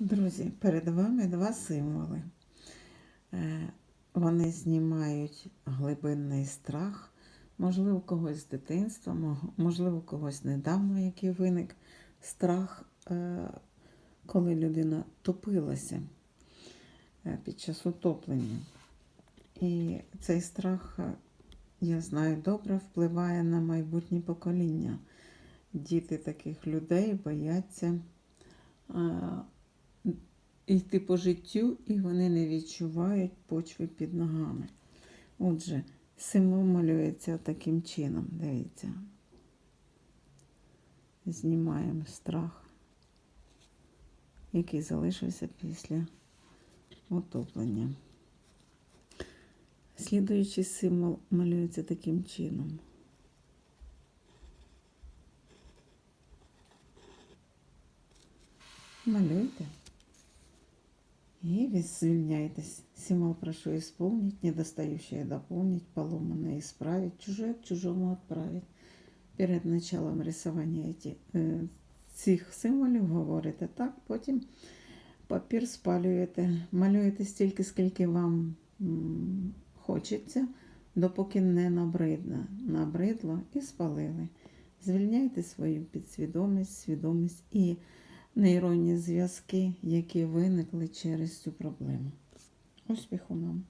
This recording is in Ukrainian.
Друзі, перед вами два символи. Е, Вони знімають глибинний страх, можливо, когось з дитинства, можливо, когось недавно, який виник страх, е, коли людина топилася е, під час утоплення. І цей страх, я знаю, добре впливає на майбутнє покоління. Діти таких людей бояться. Йти по життю, і вони не відчувають почви під ногами. Отже, символ малюється таким чином. Дивіться. Знімаємо страх, який залишився після утоплення. Слідуючий символ малюється таким чином. Малюйте. И вы звільняйтесь. Символ прошу исполнить, недостающее дополнить, поломанное исправить, чужое к чужому отправить. Перед началом рисування е, цих символів говорите так, потім папір спалюєте, малюєте стільки, скільки вам хочеться, допоки не набридно. Набридло і спалили. Звільняйте свою підсвідомість, свідомість і нейронні зв'язки, які виникли через цю проблему. Успіху нам!